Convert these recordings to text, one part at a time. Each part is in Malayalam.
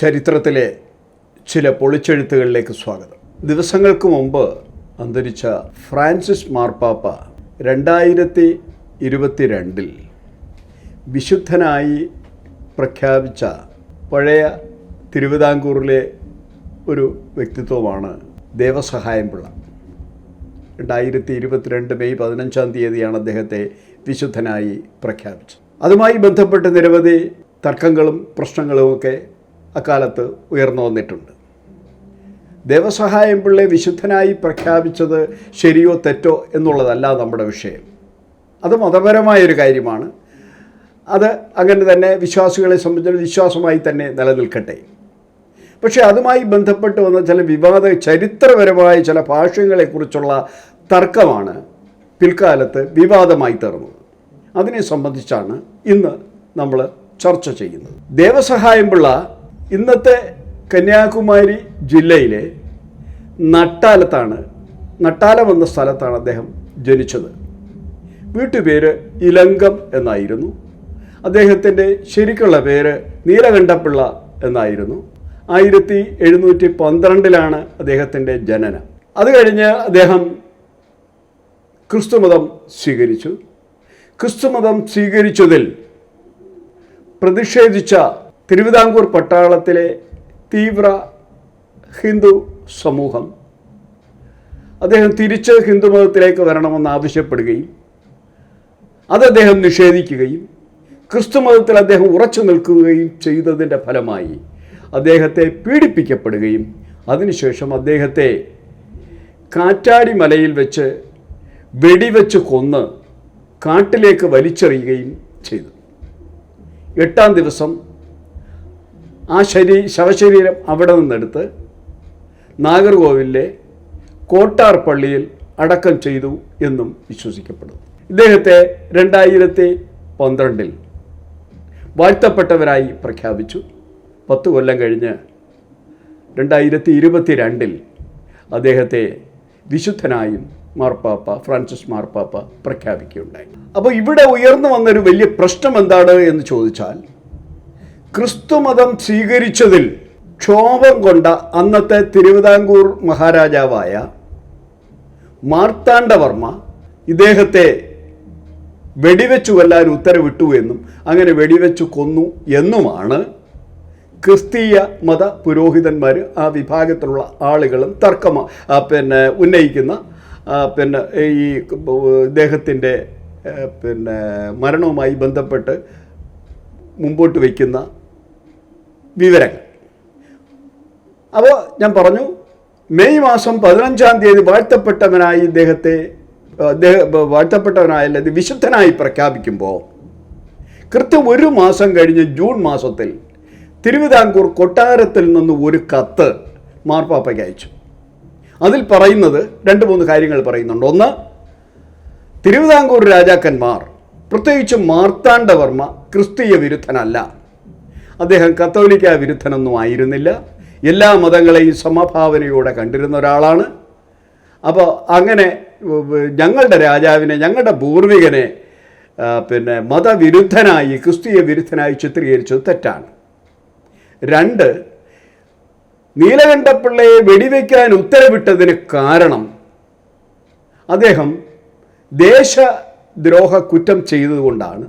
ചരിത്രത്തിലെ ചില പൊളിച്ചെഴുത്തുകളിലേക്ക് സ്വാഗതം. ദിവസങ്ങൾക്ക് മുമ്പ് അന്തരിച്ച ഫ്രാൻസിസ് മാർപ്പാപ്പ രണ്ടായിരത്തി ഇരുപത്തിരണ്ടിൽ വിശുദ്ധനായി പ്രഖ്യാപിച്ച പഴയ തിരുവിതാംകൂറിലെ ഒരു വ്യക്തിത്വമാണ് ദേവസഹായം പിള്ള രണ്ടായിരത്തി ഇരുപത്തിരണ്ട് മെയ് പതിനഞ്ചാം തീയതിയാണ് അദ്ദേഹത്തെ വിശുദ്ധനായി പ്രഖ്യാപിച്ചത്. അതുമായി ബന്ധപ്പെട്ട് നിരവധി തർക്കങ്ങളും പ്രശ്നങ്ങളുമൊക്കെ അക്കാലത്ത് ഉയർന്നു വന്നിട്ടുണ്ട്. ദേവസഹായം പിള്ളയെ വിശുദ്ധനായി പ്രഖ്യാപിച്ചത് ശരിയോ തെറ്റോ എന്നുള്ളതല്ല നമ്മുടെ വിഷയം. അത് മതപരമായൊരു കാര്യമാണ്. അത് അങ്ങനെ തന്നെ വിശ്വാസികളെ സംബന്ധിച്ച് വിശ്വാസമായി തന്നെ നിലനിൽക്കട്ടെ. പക്ഷേ അതുമായി ബന്ധപ്പെട്ട് വന്ന ചില വിവാദ ചരിത്രപരമായ ചില ഭാഷ്യങ്ങളെക്കുറിച്ചുള്ള തർക്കമാണ് പിൽക്കാലത്ത് വിവാദമായി തീർന്നത്. അതിനെ സംബന്ധിച്ചാണ് ഇന്ന് നമ്മൾ ചർച്ച ചെയ്യുന്നത്. ദേവസഹായം പിള്ള ഇന്നത്തെ കന്യാകുമാരി ജില്ലയിലെ നട്ടാലത്താണ് നട്ടാലം എന്ന സ്ഥലത്താണ് അദ്ദേഹം ജനിച്ചത്. വീട്ടുപേര് ഇലങ്കം എന്നായിരുന്നു. അദ്ദേഹത്തിന്റെ ശരിക്കുള്ള പേര് നീലകണ്ഠപിള്ള എന്നായിരുന്നു. ആയിരത്തി എഴുന്നൂറ്റി പന്ത്രണ്ടിലാണ് അദ്ദേഹത്തിന്റെ ജനനം. അത് കഴിഞ്ഞ് അദ്ദേഹം ക്രിസ്തുമതം സ്വീകരിച്ചു. ക്രിസ്തുമതം സ്വീകരിച്ചതിൽ പ്രതിഷേധിച്ച തിരുവിതാംകൂർ പട്ടാളത്തിലെ തീവ്ര ഹിന്ദു സമൂഹം. അദ്ദേഹം തിരിച്ച് ഹിന്ദുമതത്തിലേക്ക് വരണമെന്ന് ആവശ്യപ്പെടുകയും അത് അദ്ദേഹം നിഷേധിക്കുകയും ക്രിസ്തു മതത്തിൽ അദ്ദേഹം ഉറച്ചു നിൽക്കുകയും ചെയ്തതിന്റെ ഫലമായി അദ്ദേഹത്തെ പീഡിപ്പിക്കപ്പെടുകയും അതിനുശേഷം അദ്ദേഹത്തെ കാറ്റാടി മലയിൽ വെച്ച് വെടിവെച്ച് കൊന്ന് കാട്ടിലേക്ക് വലിച്ചെറിയുകയും ചെയ്തു. എട്ടാം ദിവസം ആ ശരീ ശവശരീരം അവിടെ നിന്നെടുത്ത് നാഗർകോവിലെ കോട്ടാർ പള്ളിയിൽ അടക്കം ചെയ്തു എന്നും വിശ്വസിക്കപ്പെടുന്നു. ഇദ്ദേഹത്തെ രണ്ടായിരത്തി പന്ത്രണ്ടിൽ വാഴ്ത്തപ്പെട്ടവരായി പ്രഖ്യാപിച്ചു. പത്ത് കൊല്ലം കഴിഞ്ഞ് രണ്ടായിരത്തി ഇരുപത്തി രണ്ടിൽ അദ്ദേഹത്തെ വിശുദ്ധനായും മാർപ്പാപ്പ ഫ്രാൻസിസ് മാർപ്പാപ്പ പ്രഖ്യാപിക്കുകയുണ്ടായി. അപ്പോൾ ഇവിടെ ഉയർന്നു വന്നൊരു വലിയ പ്രശ്നം എന്താണ് എന്ന് ചോദിച്ചാൽ ക്രിസ്തുമതം സ്വീകരിച്ചതിൽ ക്ഷോഭം കൊണ്ട അന്നത്തെ തിരുവിതാംകൂർ മഹാരാജാവായ മാർത്താണ്ഡവർമ്മ ഇദ്ദേഹത്തെ വെടിവെച്ചു കൊല്ലാൻ ഉത്തരവിട്ടു എന്നും അങ്ങനെ വെടിവെച്ചു കൊന്നു എന്നുമാണ് ക്രിസ്തീയ മത പുരോഹിതന്മാർ ആ വിഭാഗത്തിലുള്ള ആളുകളും തർക്കം പിന്നെ ഉന്നയിക്കുന്ന പിന്നെ ഈ ഇദ്ദേഹത്തിന്റെ പിന്നെ മരണവുമായി ബന്ധപ്പെട്ട് മുമ്പോട്ട് വയ്ക്കുന്ന വിവരങ്ങൾ. അപ്പോൾ ഞാൻ പറഞ്ഞു മെയ് മാസം പതിനഞ്ചാം തീയതി വാഴ്ത്തപ്പെട്ടവനായി ഇദ്ദേഹത്തെ വാഴ്ത്തപ്പെട്ടവനായ അല്ലെങ്കിൽ ഇത് വിശുദ്ധനായി പ്രഖ്യാപിക്കുമ്പോൾ കൃത്യം ഒരു മാസം കഴിഞ്ഞ് ജൂൺ മാസത്തിൽ തിരുവിതാംകൂർ കൊട്ടാരത്തിൽ നിന്ന് ഒരു കത്ത് മാർപ്പാപ്പയ്ക്ക് അയച്ചു. അതിൽ പറയുന്നത് രണ്ട് മൂന്ന് കാര്യങ്ങൾ പറയുന്നുണ്ട്. ഒന്ന് തിരുവിതാംകൂർ രാജാക്കന്മാർ പ്രത്യേകിച്ച് മാർത്താണ്ഡവർമ്മ ക്രിസ്തീയ വിരുദ്ധനല്ല. അദ്ദേഹം കത്തോലിക്ക വിരുദ്ധനൊന്നും ആയിരുന്നില്ല. എല്ലാ മതങ്ങളെയും സമഭാവനയോടെ കണ്ടിരുന്ന ഒരാളാണ്. അപ്പോൾ അങ്ങനെ ഞങ്ങളുടെ രാജാവിനെ ഞങ്ങളുടെ പൂർവികനെ പിന്നെ മതവിരുദ്ധനായി ക്രിസ്തീയ വിരുദ്ധനായി ചിത്രീകരിച്ചത് തെറ്റാണ്. രണ്ട് നീലകണ്ഠപിള്ളയെ വെടിവെക്കാൻ ഉത്തരവിട്ടതിന് കാരണം അദ്ദേഹം ദേശദ്രോഹ കുറ്റം ചെയ്തതുകൊണ്ടാണ്.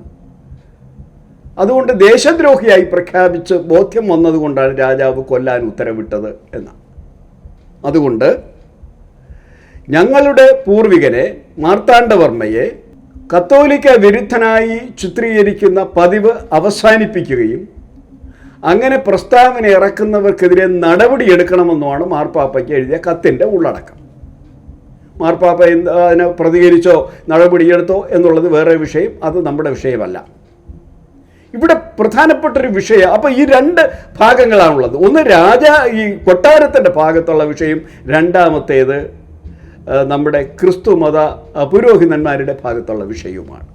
അതുകൊണ്ട് ദേശദ്രോഹിയായി പ്രഖ്യാപിച്ച് ബോധ്യം വന്നതുകൊണ്ടാണ് രാജാവ് കൊല്ലാൻ ഉത്തരവിട്ടത് എന്നാണ് അതുകൊണ്ട് ഞങ്ങളുടെ പൂർവികനെ മാർത്താണ്ഡവർമ്മയെ കത്തോലിക്ക വിരുദ്ധനായി ചിത്രീകരിക്കുന്ന പതിവ് അവസാനിപ്പിക്കുകയും അങ്ങനെ പ്രസ്താവന ഇറക്കുന്നവർക്കെതിരെ നടപടിയെടുക്കണമെന്നുമാണ് മാർപ്പാപ്പയ്ക്ക് എഴുതിയ കത്തിന്റെ ഉള്ളടക്കം. മാർപ്പാപ്പ അതിനെ പ്രതികരിച്ചോ നടപടിയെടുത്തോ എന്നുള്ളത് വേറെ വിഷയം അത് നമ്മുടെ വിഷയമല്ല. ഇവിടെ പ്രധാനപ്പെട്ട ഒരു വിഷയം. അപ്പോൾ ഈ രണ്ട് ഭാഗങ്ങളാണുള്ളത്. ഒന്ന് രാജ ഈ കൊട്ടാരത്തിന്റെ ഭാഗത്തുള്ള വിഷയം. രണ്ടാമത്തേത് നമ്മുടെ ക്രിസ്തു മത പുരോഹിതന്മാരുടെ ഭാഗത്തുള്ള വിഷയവുമാണ്.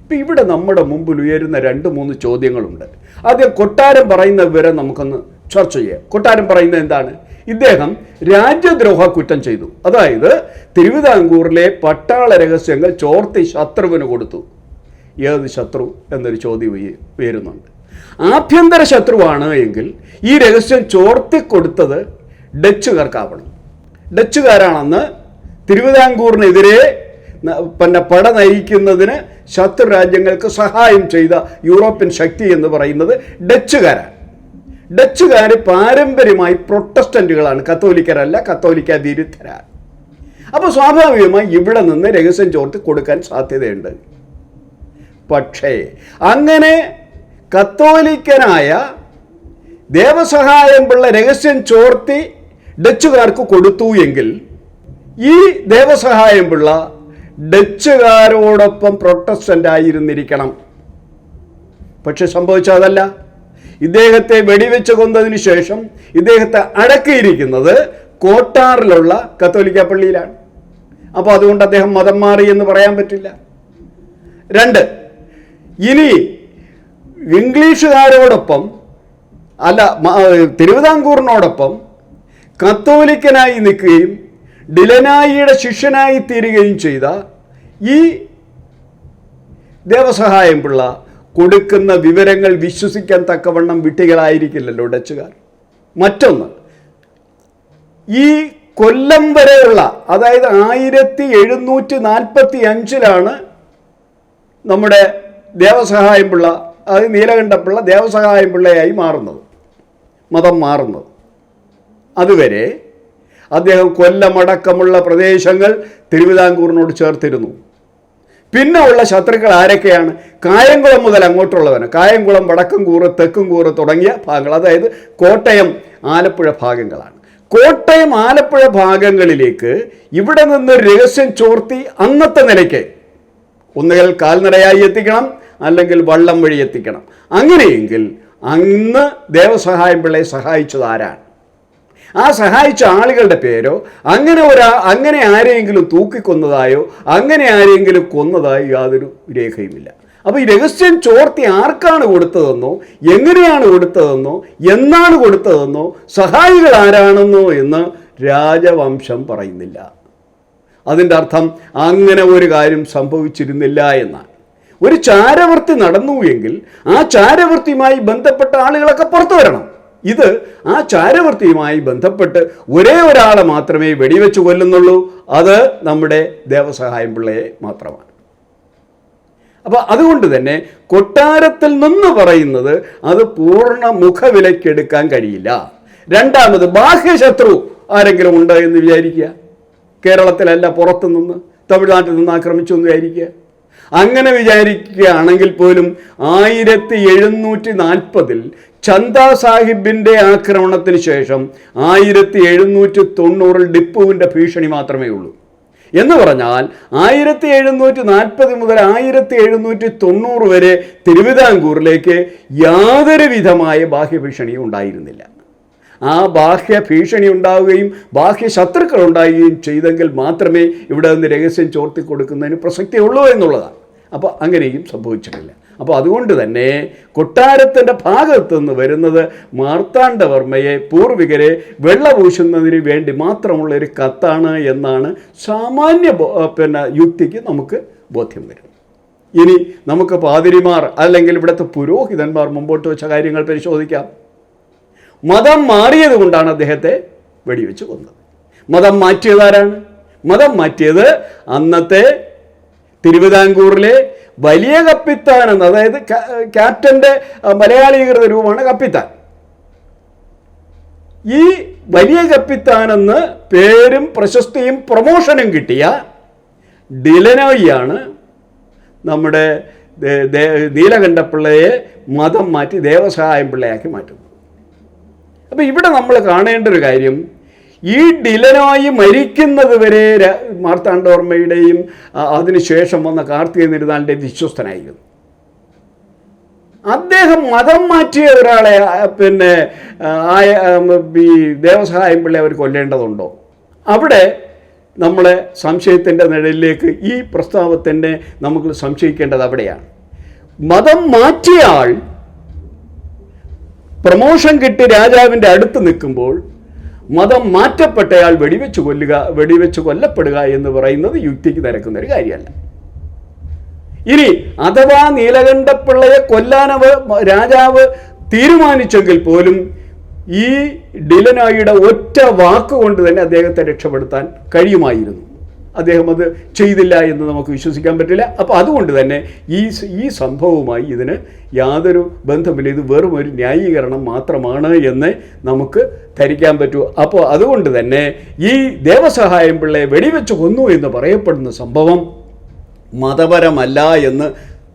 ഇപ്പം ഇവിടെ നമ്മുടെ മുമ്പിൽ ഉയരുന്ന രണ്ട് മൂന്ന് ചോദ്യങ്ങളുണ്ട്. ആദ്യം കൊട്ടാരം പറയുന്ന വിവരം നമുക്കൊന്ന് ചർച്ച ചെയ്യാം. കൊട്ടാരം പറയുന്നത് എന്താണ്? ഇദ്ദേഹം രാജ്യദ്രോഹ കുറ്റം ചെയ്തു. അതായത് തിരുവിതാംകൂറിലെ പട്ടാള രഹസ്യങ്ങൾ ചോർത്തി ശത്രുവിന് കൊടുത്തു. ഏത് ശത്രു എന്നൊരു ചോദ്യം ഉയ- ഉയരുന്നുണ്ട് ആഭ്യന്തര ശത്രുവാണ് എങ്കിൽ ഈ രഹസ്യം ചോർത്തിക്കൊടുത്തത് ഡച്ചുകാർക്കാവണം. ഡച്ചുകാരാണെന്ന് തിരുവിതാംകൂറിനെതിരെ പിന്നെ പട നയിക്കുന്നതിന് ശത്രു രാജ്യങ്ങൾക്ക് സഹായം ചെയ്ത യൂറോപ്യൻ ശക്തി എന്ന് പറയുന്നത് ഡച്ചുകാരാണ്. ഡച്ചുകാർ പാരമ്പര്യമായി പ്രൊട്ടസ്റ്റന്റുകളാണ്. കത്തോലിക്കരല്ല കത്തോലിക്ക വിരുദ്ധരാണ്. അപ്പോൾ സ്വാഭാവികമായി ഇവിടെ നിന്ന് രഹസ്യം ചോർത്തി കൊടുക്കാൻ സാധ്യതയുണ്ട്. പക്ഷേ അങ്ങനെ കത്തോലിക്കനായ ദേവസഹായം പിള്ള രഹസ്യം ചോർത്തി ഡച്ചുകാർക്ക് കൊടുത്തു എങ്കിൽ ഈ ദേവസഹായം പിള്ള ഡച്ചുകാരോടൊപ്പം പ്രൊട്ടസ്റ്റന്റ് ആയിരുന്നിരിക്കണം. പക്ഷെ സംഭവിച്ചതല്ല ഇദ്ദേഹത്തെ വെടിവെച്ച് കൊന്നതിന് ശേഷം ഇദ്ദേഹത്തെ അടക്കിയിരിക്കുന്നത് കോട്ടാറിലുള്ള കത്തോലിക്ക പള്ളിയിലാണ്. അപ്പോൾ അതുകൊണ്ട് അദ്ദേഹം മതം മാറി എന്ന് പറയാൻ പറ്റില്ല. രണ്ട് ഇനി ഇംഗ്ലീഷുകാരോടൊപ്പം അല്ല തിരുവിതാംകൂറിനോടൊപ്പം കത്തോലിക്കനായി നിൽക്കുകയും ഡിലനായിയുടെ ശിഷ്യനായി തീരുകയും ചെയ്ത ഈ ദേവസഹായം പിള്ള കൊടുക്കുന്ന വിവരങ്ങൾ വിശ്വസിക്കാൻ തക്കവണ്ണം വിട്ടികളായിരിക്കില്ലല്ലോ ഡച്ചുകാർ. മറ്റൊന്ന് ഈ കൊല്ലം വരെയുള്ള അതായത് ആയിരത്തി എഴുന്നൂറ്റി നാൽപ്പത്തി അഞ്ചിലാണ് നമ്മുടെ ദേവസഹായം പിള്ള അത് നീലകണ്ഠപ്പിള്ള ദേവസഹായം പിള്ളയായി മാറുന്നത്. മതം മാറുന്നത്. അതുവരെ അദ്ദേഹം കൊല്ലമടക്കമുള്ള പ്രദേശങ്ങൾ തിരുവിതാംകൂറിനോട് ചേർത്തിരുന്നു. പിന്നെ ഉള്ള ശത്രുക്കൾ ആരൊക്കെയാണ്? കായംകുളം മുതൽ അങ്ങോട്ടുള്ളവന് കായംകുളം വടക്കംകൂറ് തെക്കുംകൂറ് തുടങ്ങിയ ഭാഗങ്ങൾ അതായത് കോട്ടയം ആലപ്പുഴ ഭാഗങ്ങളാണ്. കോട്ടയം ആലപ്പുഴ ഭാഗങ്ങളിലേക്ക് ഇവിടെ നിന്ന് രഹസ്യം ചോർത്തി അന്നത്തെ നിലയ്ക്ക് ഒന്നുകിൽ കാൽനടയായി എത്തിക്കണം അല്ലെങ്കിൽ വള്ളം വഴി എത്തിക്കണം. അങ്ങനെയെങ്കിൽ അന്ന് ദേവസഹായം പിള്ളയെ സഹായിച്ചത് ആരാണ്? ആ സഹായിച്ച ആളുകളുടെ പേരോ അങ്ങനെ ഒരാ അങ്ങനെ ആരെയെങ്കിലും തൂക്കിക്കൊന്നതായോ അങ്ങനെ ആരെയെങ്കിലും കൊന്നതായോ യാതൊരു രേഖയുമില്ല. അപ്പോൾ ഈ രഹസ്യം ചോർത്തി ആർക്കാണ് കൊടുത്തതെന്നോ എങ്ങനെയാണ് കൊടുത്തതെന്നോ എന്നാണ് കൊടുത്തതെന്നോ സഹായികൾ ആരാണെന്നോ എന്ന് രാജവംശം പറയുന്നില്ല. അതിന്റെ അർത്ഥം അങ്ങനെ ഒരു കാര്യം സംഭവിച്ചിരുന്നില്ല എന്നാണ്. ഒരു ചാരവൃത്തി നടന്നു എങ്കിൽ ആ ചാരവൃത്തിയുമായി ബന്ധപ്പെട്ട ആളുകളൊക്കെ പുറത്തു വരണം. ഇത് ആ ചാരവൃത്തിയുമായി ബന്ധപ്പെട്ട് ഒരേ ഒരാളെ മാത്രമേ വെടിവെച്ച് കൊല്ലുന്നുള്ളൂ. അത് നമ്മുടെ ദേവസഹായം പിള്ളയെ മാത്രമാണ്. അപ്പോൾ അതുകൊണ്ട് തന്നെ കൊട്ടാരത്തിൽ നിന്ന് പറയുന്നത് അത് പൂർണ മുഖവിലക്കെടുക്കാൻ കഴിയില്ല. രണ്ടാമത് ബാഹ്യശത്രു ആരെങ്കിലും ഉണ്ടോ എന്ന് വിചാരിക്കുക. കേരളത്തിലല്ല പുറത്തു നിന്ന് തമിഴ്നാട്ടിൽ നിന്ന് ആക്രമിച്ചു എന്ന് വിചാരിക്കുക അങ്ങനെ വിചാരിക്കുകയാണെങ്കിൽ പോലും ആയിരത്തി എഴുന്നൂറ്റി നാൽപ്പതിൽ ചന്ദ സാഹിബിന്റെ ആക്രമണത്തിന് ശേഷം ആയിരത്തി എഴുന്നൂറ്റി തൊണ്ണൂറിൽ ടിപ്പുവിന്റെ ഭീഷണി മാത്രമേ ഉള്ളൂ. എന്ന് പറഞ്ഞാൽ ആയിരത്തി എഴുന്നൂറ്റി നാൽപ്പത് മുതൽ ആയിരത്തി എഴുന്നൂറ്റി തൊണ്ണൂറ് വരെ തിരുവിതാംകൂറിലേക്ക് യാതൊരു വിധമായ ബാഹ്യഭീഷണിയും ഉണ്ടായിരുന്നില്ല. ആ ബാഹ്യ ഭീഷണി ഉണ്ടാവുകയും ബാഹ്യ ശത്രുക്കൾ ഉണ്ടാവുകയും ചെയ്തെങ്കിൽ മാത്രമേ ഇവിടെ നിന്ന് രഹസ്യം ചോർത്തി കൊടുക്കുന്നതിന് പ്രസക്തിയുള്ളൂ എന്നുള്ളതാണ്. അപ്പോൾ അങ്ങനെയും സംഭവിച്ചിട്ടില്ല. അപ്പോൾ അതുകൊണ്ട് തന്നെ കൊട്ടാരത്തിന്റെ ഭാഗത്തു നിന്ന് വരുന്നത് മാർത്താണ്ഡവർമ്മയെ പൂർവികരെ വെള്ളപൂശുന്നതിന് വേണ്ടി മാത്രമുള്ള ഒരു കത്താണ് എന്നാണ് സാമാന്യ പിന്നെ യുക്തിക്ക് നമുക്ക് ബോധ്യം വരുന്നത് ഇനി നമുക്ക് പാതിരിമാർ അല്ലെങ്കിൽ ഇവിടുത്തെ പുരോഹിതന്മാർ മുമ്പോട്ട് വെച്ച കാര്യങ്ങൾ പരിശോധിക്കാം. മതം മാറിയത് കൊണ്ടാണ് അദ്ദേഹത്തെ വെടിവെച്ച് കൊന്നത്. മതം മാറ്റിയതാരാണ് മതം മാറ്റിയത് അന്നത്തെ തിരുവിതാംകൂറിലെ വലിയ കപ്പിത്താൻ എന്ന് അതായത് ക്യാപ്റ്റന്റെ മലയാളീകൃത രൂപമാണ് കപ്പിത്താൻ. ഈ വലിയ കപ്പിത്താൻ എന്ന് പേരും പ്രശസ്തിയും പ്രൊമോഷനും കിട്ടിയ ഡിലനോയിയാണ് നമ്മുടെ നീലകണ്ഠപിള്ളയെ മതം മാറ്റി ദേവസഹായം പിള്ളയാക്കി മാറ്റുന്നത്. അപ്പോൾ ഇവിടെ നമ്മൾ കാണേണ്ട ഒരു കാര്യം ഈ ഡിലനോയി മരിക്കുന്നത് വരെ മാർത്താണ്ഡവർമ്മയുടെയും അതിനുശേഷം വന്ന കാർത്തിക നിരുന്നാളിന്റെയും വിശ്വസ്തനായിരുന്നു. അദ്ദേഹം മതം മാറ്റിയ ഒരാളെ പിന്നെ ആയ ഈ ദേവസഹായം പിള്ളെ അവർ കൊല്ലേണ്ടതുണ്ടോ? അവിടെ നമ്മളെ സംശയത്തിന്റെ നിഴലിലേക്ക് ഈ പ്രസ്താവത്തിന്റെ നമുക്ക് സംശയിക്കേണ്ടത് അവിടെയാണ്. മതം മാറ്റിയ ആൾ പ്രമോഷൻ കിട്ടി രാജാവിന്റെ അടുത്ത് നിൽക്കുമ്പോൾ മതം മാറ്റപ്പെട്ടയാൾ വെടിവെച്ച് കൊല്ലുക വെടിവെച്ച് കൊല്ലപ്പെടുക എന്ന് പറയുന്നത് യുക്തിക്ക് നിരക്കുന്ന ഒരു കാര്യമല്ല. ഇനി അഥവാ നീലകണ്ഠപ്പിള്ളയെ കൊല്ലാനവ് രാജാവ് തീരുമാനിച്ചെങ്കിൽ പോലും ഈ ഡിലനോയുടെ ഒറ്റ വാക്കുകൊണ്ട് തന്നെ അദ്ദേഹത്തെ രക്ഷപ്പെടുത്താൻ കഴിയുമായിരുന്നു. അദ്ദേഹം അത് ചെയ്തില്ല എന്ന് നമുക്ക് വിശ്വസിക്കാൻ പറ്റില്ല. അപ്പോൾ അതുകൊണ്ട് തന്നെ ഈ ഈ സംഭവവുമായി ഇതിന് യാതൊരു ബന്ധമില്ല ഇത് വെറും ഒരു ന്യായീകരണം മാത്രമാണ് എന്ന് നമുക്ക് ധരിക്കാൻ പറ്റൂ. അപ്പോൾ അതുകൊണ്ട് തന്നെ ഈ ദേവസഹായം പിള്ളയെ വെടിവെച്ച് കൊന്നു എന്ന് പറയപ്പെടുന്ന സംഭവം മതപരമല്ല എന്ന്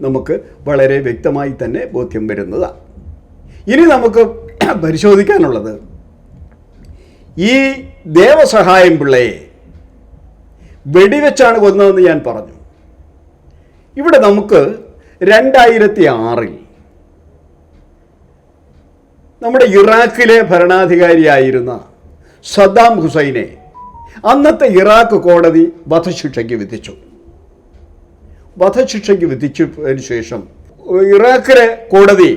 നമുക്ക് വളരെ വ്യക്തമായി തന്നെ ബോധ്യം വരുന്നതാണ്. ഇനി നമുക്ക് പരിശോധിക്കാനുള്ളത് ഈ ദേവസഹായം പിള്ളയെ വെടിവെച്ചാണ് കൊന്നതെന്ന് ഞാൻ പറഞ്ഞു. ഇവിടെ നമുക്ക് രണ്ടായിരത്തി ആറിൽ നമ്മുടെ ഇറാഖിലെ ഭരണാധികാരിയായിരുന്ന സദ്ദാം ഹുസൈനെ അന്നത്തെ ഇറാഖ് കോടതി വധശിക്ഷയ്ക്ക് വിധിച്ചു. വധശിക്ഷയ്ക്ക് വിധിച്ചതിന് ശേഷം ഇറാഖിലെ കോടതി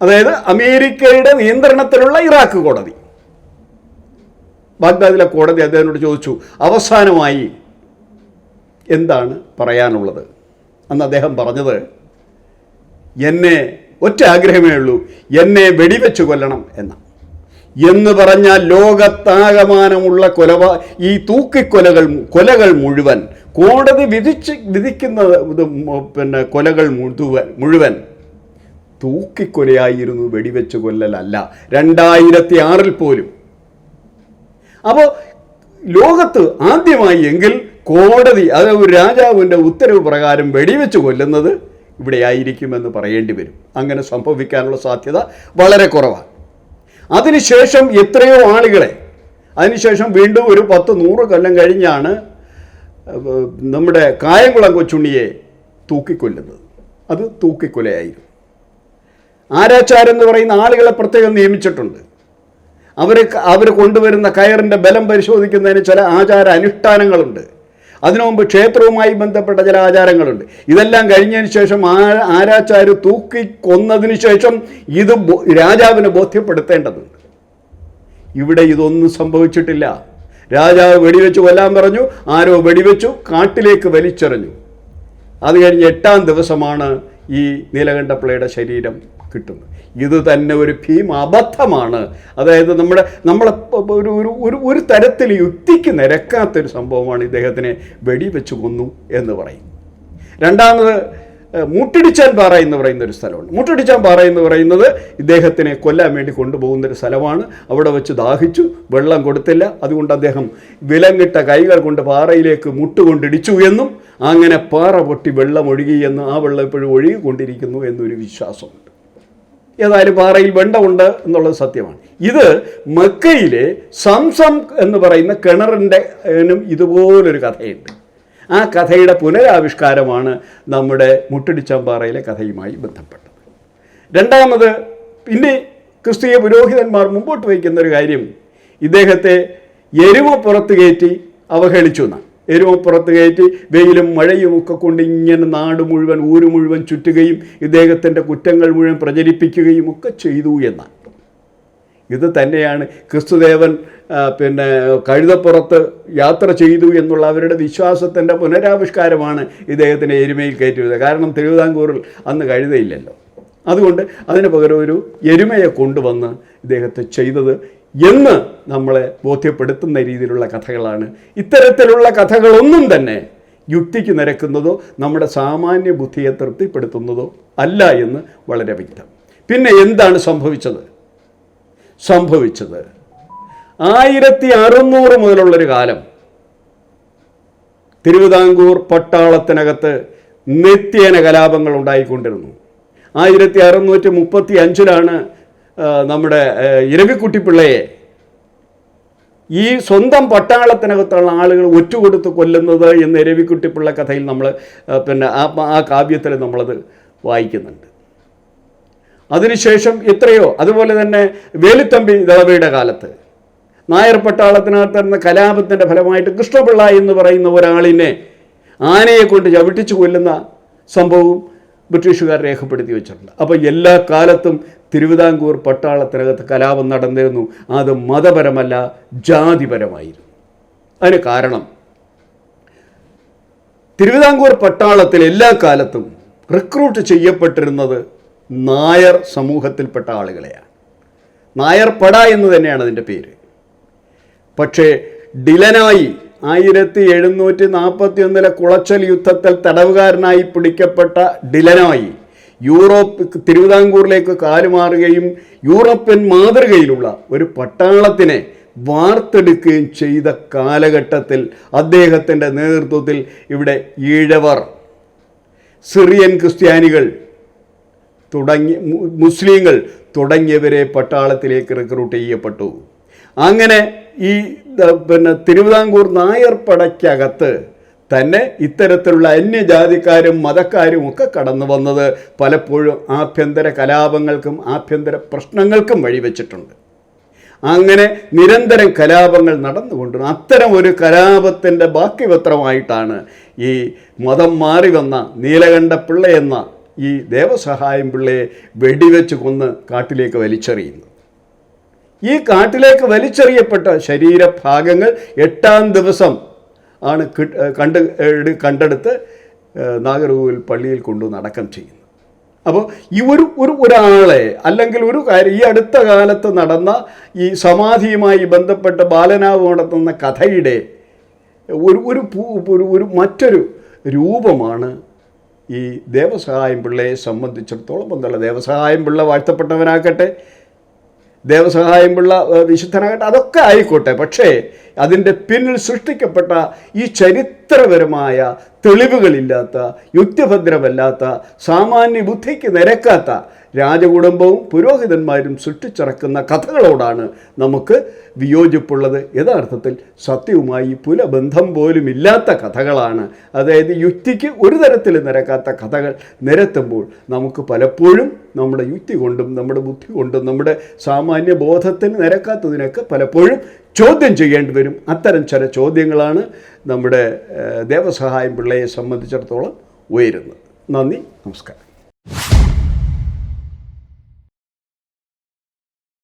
അതായത് അമേരിക്കയുടെ നിയന്ത്രണത്തിലുള്ള ഇറാഖ് കോടതി ബാഗ്ദാദിലെ കോടതി അദ്ദേഹത്തിനോട് ചോദിച്ചു അവസാനമായി എന്താണ് പറയാനുള്ളത്? അന്ന് അദ്ദേഹം പറഞ്ഞത് എന്നെ ഒറ്റ ആഗ്രഹമേ ഉള്ളൂ എന്നെ വെടിവെച്ച് കൊല്ലണം എന്ന. എന്ന് പറഞ്ഞാൽ ലോകത്താകമാനമുള്ള കൊലവ ഈ തൂക്കിക്കൊലകൾ കൊലകൾ മുഴുവൻ കോടതി വിധിച്ച് വിധിക്കുന്ന പിന്നെ കൊലകൾ മുഴുവൻ മുഴുവൻ തൂക്കിക്കൊലയായിരുന്നു വെടിവെച്ച് കൊല്ലലല്ല. രണ്ടായിരത്തി ആറിൽ പോലും അപ്പോൾ ലോകത്ത് ആദ്യമായി എങ്കിൽ കോടതി അത് ഒരു രാജാവിന്റെ ഉത്തരവ് പ്രകാരം വെടിവെച്ച് കൊല്ലുന്നത് ഇവിടെ ആയിരിക്കുമെന്ന് പറയേണ്ടി വരും. അങ്ങനെ സംഭവിക്കാനുള്ള സാധ്യത വളരെ കുറവാണ്. അതിനുശേഷം എത്രയോ ആളുകളെ അതിനുശേഷം വീണ്ടും ഒരു പത്ത് നൂറ് കൊല്ലം കഴിഞ്ഞാണ് നമ്മുടെ കായംകുളം കൊച്ചുണ്ണിയെ തൂക്കിക്കൊല്ലുന്നത്. അത് തൂക്കിക്കൊലയായിരുന്നു. ആരാച്ചാരെന്ന് പറയുന്ന ആളുകളെ പ്രത്യേകം നിയമിച്ചിട്ടുണ്ട്. അവർ അവർ കൊണ്ടുവരുന്ന കയറിന്റെ ബലം പരിശോധിക്കുന്നതിന് ചില ആചാര അനുഷ്ഠാനങ്ങളുണ്ട്. അതിനു മുമ്പ് ക്ഷേത്രവുമായി ബന്ധപ്പെട്ട ചില ആചാരങ്ങളുണ്ട്. ഇതെല്ലാം കഴിഞ്ഞതിന് ശേഷം ആ ആരാച്ചാര് തൂക്കി കൊന്നതിന് ശേഷം ഇത് രാജാവിനെ ബോധ്യപ്പെടുത്തേണ്ടതുണ്ട്. ഇവിടെ ഇതൊന്നും സംഭവിച്ചിട്ടില്ല. രാജാവ് വെടിവെച്ച് കൊല്ലാൻ പറഞ്ഞു ആരോ വെടിവെച്ചു കാട്ടിലേക്ക് വലിച്ചെറിഞ്ഞു. അത് കഴിഞ്ഞ് എട്ടാം ദിവസമാണ് ഈ നീലകണ്ഠപ്പിള്ളയുടെ ശരീരം കിട്ടുന്നത് ഇത് തന്നെ ഒരു ഭീമ അബദ്ധമാണ്. അതായത് നമ്മുടെ നമ്മളെ ഒരു ഒരു ഒരു തരത്തിൽ യുക്തിക്ക് നിരക്കാത്തൊരു സംഭവമാണ് ഇദ്ദേഹത്തിനെ വെടിവെച്ച് കൊന്നു എന്ന് പറയും രണ്ടാമത് മുട്ടിടിച്ചാൻ പാറ എന്ന് പറയുന്ന ഒരു സ്ഥലമുണ്ട്. മുട്ടിടിച്ചാൻ പാറ എന്ന് പറയുന്നത് ഇദ്ദേഹത്തിനെ കൊല്ലാൻ വേണ്ടി കൊണ്ടുപോകുന്ന ഒരു സ്ഥലമാണ്. അവിടെ വെച്ച് ദാഹിച്ചു വെള്ളം കൊടുത്തില്ല. അതുകൊണ്ട് അദ്ദേഹം വിലങ്ങിട്ട കൈകൾ കൊണ്ട് പാറയിലേക്ക് മുട്ടുകൊണ്ടിടിച്ചു എന്നും അങ്ങനെ പാറ പൊട്ടി വെള്ളം ഒഴുകി എന്ന് ആ വെള്ളം ഇപ്പോഴും ഒഴുകിക്കൊണ്ടിരിക്കുന്നു എന്നൊരു വിശ്വാസമുണ്ട്. ഏതായാലും പാറയിൽ വെണ്ടമുണ്ട് എന്നുള്ളത് സത്യമാണ്. ഇത് മക്കയിലെ സംസം എന്ന് പറയുന്ന കിണറിന്റെ ഇതുപോലൊരു കഥയുണ്ട്. ആ കഥയുടെ പുനരാവിഷ്കാരമാണ് നമ്മുടെ മുട്ടിടിച്ചമ്പാറയിലെ കഥയുമായി ബന്ധപ്പെട്ടത്. രണ്ടാമത് പിന്നെ ക്രിസ്തീയ പുരോഹിതന്മാർ മുമ്പോട്ട് വയ്ക്കുന്ന ഒരു കാര്യം. ഇദ്ദേഹത്തെ എരുമ പുറത്തു കയറ്റി അവഹേളിച്ചു എന്നാണ്. എരുമ പുറത്ത് കയറ്റി വെയിലും മഴയും ഒക്കെ കൊണ്ട് ഇങ്ങനെ നാട് മുഴുവൻ ഊര് മുഴുവൻ ചുറ്റുകയും ഇദ്ദേഹത്തിന്റെ കുറ്റങ്ങൾ മുഴുവൻ പ്രചരിപ്പിക്കുകയും ഒക്കെ ചെയ്തു എന്നാണ്. ഇത് തന്നെയാണ് ക്രിസ്തുദേവൻ പിന്നെ കഴുതപ്പുറത്ത് യാത്ര ചെയ്തു എന്നുള്ള അവരുടെ വിശ്വാസത്തിന്റെ പുനരാവിഷ്കാരമാണ് ഇദ്ദേഹത്തിനെ എരുമയിൽ കയറ്റിയത്. കാരണം തിരുവിതാംകൂറിൽ അന്ന് കഴുതയില്ലല്ലോ. അതുകൊണ്ട് അതിന് പകരം ഒരു എരുമയെ കൊണ്ടുവന്ന് ഇദ്ദേഹത്തെ ചെയ്തത് എന്ന് നമ്മളെ ബോധ്യപ്പെടുത്തുന്ന രീതിയിലുള്ള കഥകളാണ്. ഇത്തരത്തിലുള്ള കഥകളൊന്നും തന്നെ യുക്തിക്ക് നിരക്കുന്നതോ നമ്മുടെ സാമാന്യ ബുദ്ധിയെ തൃപ്തിപ്പെടുത്തുന്നതോ അല്ല എന്ന് വളരെ വ്യക്തം. പിന്നെ എന്താണ് സംഭവിച്ചത്? സംഭവിച്ചത് ആയിരത്തി അറുന്നൂറ് മുതലുള്ളൊരു കാലം തിരുവിതാംകൂർ പട്ടാളത്തിനകത്ത് നിത്യേന കലാപങ്ങൾ ഉണ്ടായിക്കൊണ്ടിരുന്നു ആയിരത്തി അറുന്നൂറ്റി മുപ്പത്തി അഞ്ചിലാണ് നമ്മുടെ ഇരവിക്കുട്ടിപ്പിള്ളയെ ഈ സ്വന്തം പട്ടാളത്തിനകത്തുള്ള ആളുകൾ ഒറ്റുകൊടുത്ത് കൊല്ലുന്നത് എന്ന ഇരവിക്കുട്ടിപ്പിള്ള കഥയിൽ നമ്മൾ പിന്നെ ആ ആ കാവ്യത്തിൽ നമ്മളത് വായിക്കുന്നുണ്ട്. അതിനുശേഷം എത്രയോ അതുപോലെ തന്നെ വേലുത്തമ്പി ദളവയുടെ കാലത്ത് നായർ പട്ടാളത്തിനകത്ത് നടന്ന കലാപത്തിന്റെ ഫലമായിട്ട് കൃഷ്ണപിള്ള എന്ന് പറയുന്ന ഒരാളിനെ ആനയെ കൊണ്ട് ചവിട്ടിച്ചു കൊല്ലുന്ന സംഭവവും ബ്രിട്ടീഷുകാർ രേഖപ്പെടുത്തി വെച്ചിട്ടുണ്ട്. അപ്പോൾ എല്ലാ കാലത്തും തിരുവിതാംകൂർ പട്ടാളത്തിനകത്ത് കലാപം നടന്നിരുന്നു. അത് മതപരമല്ല ജാതിപരമായിരുന്നു. അതിന് കാരണം തിരുവിതാംകൂർ പട്ടാളത്തിൽ എല്ലാ കാലത്തും റിക്രൂട്ട് ചെയ്യപ്പെട്ടിരുന്നത് നായർ സമൂഹത്തിൽപ്പെട്ട ആളുകളെയാണ്. നായർ പട എന്ന് തന്നെയാണ് അതിന്റെ പേര്. പക്ഷേ ഡിലനായി ആയിരത്തി എഴുന്നൂറ്റി നാൽപ്പത്തി ഒന്നിലെ കുളച്ചൽ യുദ്ധത്തിൽ തടവുകാരനായി പിടിക്കപ്പെട്ട ഡിലനോയി യൂറോപ്പ് തിരുവിതാംകൂറിലേക്ക് കാലുമാറുകയും യൂറോപ്യൻ മാതൃകയിലുള്ള ഒരു പട്ടാളത്തിനെ വാർത്തെടുക്കുകയും ചെയ്ത കാലഘട്ടത്തിൽ അദ്ദേഹത്തിന്റെ നേതൃത്വത്തിൽ ഇവിടെ ഈഴവർ സിറിയൻ ക്രിസ്ത്യാനികൾ തുടങ്ങി മുസ്ലിങ്ങൾ തുടങ്ങിയവരെ പട്ടാളത്തിലേക്ക് റിക്രൂട്ട് ചെയ്യപ്പെട്ടു. അങ്ങനെ ഈ പിന്നെ തിരുവിതാംകൂർ നായർ പടയ്ക്കകത്ത് തന്നെ ഇത്തരത്തിലുള്ള അന്യജാതിക്കാരും മതക്കാരും ഒക്കെ കടന്നു വന്നത് പലപ്പോഴും ആഭ്യന്തര കലാപങ്ങൾക്കും ആഭ്യന്തര പ്രശ്നങ്ങൾക്കും വഴിവെച്ചിട്ടുണ്ട്. അങ്ങനെ നിരന്തരം കലാപങ്ങൾ നടന്നുകൊണ്ടിരുന്നു. അത്തരം ഒരു കലാപത്തിന്റെ ബാക്കി പത്രമായിട്ടാണ് ഈ മതം മാറി വന്ന നീലകണ്ഠ പിള്ള എന്ന ഈ ദേവസഹായം പിള്ളയെ വെടിവെച്ച് കൊന്ന് കാട്ടിലേക്ക് വലിച്ചെറിയുന്നത്. ഈ കാട്ടിലേക്ക് വലിച്ചെറിയപ്പെട്ട ശരീരഭാഗങ്ങൾ എട്ടാം ദിവസം ആണ് കണ്ട് കണ്ടെടുത്ത് നാഗർകോവിൽ പള്ളിയിൽ കൊണ്ടുവന്ന് അടക്കം ചെയ്യുന്നത്. അപ്പോൾ ഈ ഒരു ഒരു ഒരാളെ അല്ലെങ്കിൽ ഒരു കാര്യം ഈ അടുത്ത കാലത്ത് നടന്ന ഈ സമാധിയുമായി ബന്ധപ്പെട്ട് ബാലനാവ് നടത്തുന്ന കഥയുടെ ഒരു ഒരു ഒരു ഒരു മറ്റൊരു രൂപമാണ് ഈ ദേവസഹായം പിള്ളയെ സംബന്ധിച്ചിടത്തോളം എന്നുള്ള ദേവസഹായം പിള്ള വാഴ്ത്തപ്പെട്ടവനാക്കട്ടെ ദേവസഹായം പിള്ള ഏഹ്, വിശുദ്ധനാകട്ടെ അതൊക്കെ ആയിക്കോട്ടെ. പക്ഷേ അതിന്റെ പിന്നിൽ സൃഷ്ടിക്കപ്പെട്ട ഈ ചരിത്രപരമായ തെളിവുകളില്ലാത്ത യുക്തിഭദ്രമല്ലാത്ത സാമാന്യ ബുദ്ധിക്ക് നിരക്കാത്ത രാജകുടുംബവും പുരോഹിതന്മാരും സൃഷ്ടിച്ചിറക്കുന്ന കഥകളോടാണ് നമുക്ക് വിയോജിപ്പുള്ളത്. യഥാർത്ഥത്തിൽ സത്യവുമായി പുലബന്ധം പോലും ഇല്ലാത്ത കഥകളാണ്. അതായത് യുക്തിക്ക് ഒരു തരത്തിൽ നിരക്കാത്ത കഥകൾ നിരത്തുമ്പോൾ നമുക്ക് പലപ്പോഴും നമ്മുടെ യുക്തി കൊണ്ടും നമ്മുടെ ബുദ്ധി കൊണ്ടും നമ്മുടെ സാമാന്യ ബോധത്തിന് നിരക്കാത്തതിനൊക്കെ പലപ്പോഴും ചോദ്യം ചെയ്യേണ്ടി വരും. അത്തരം ചില ചോദ്യങ്ങളാണ് നമ്മുടെ ദേവസഹായം പിള്ളയെ സംബന്ധിച്ചിടത്തോളം ഉയരുന്നത്. നന്ദി നമസ്കാരം.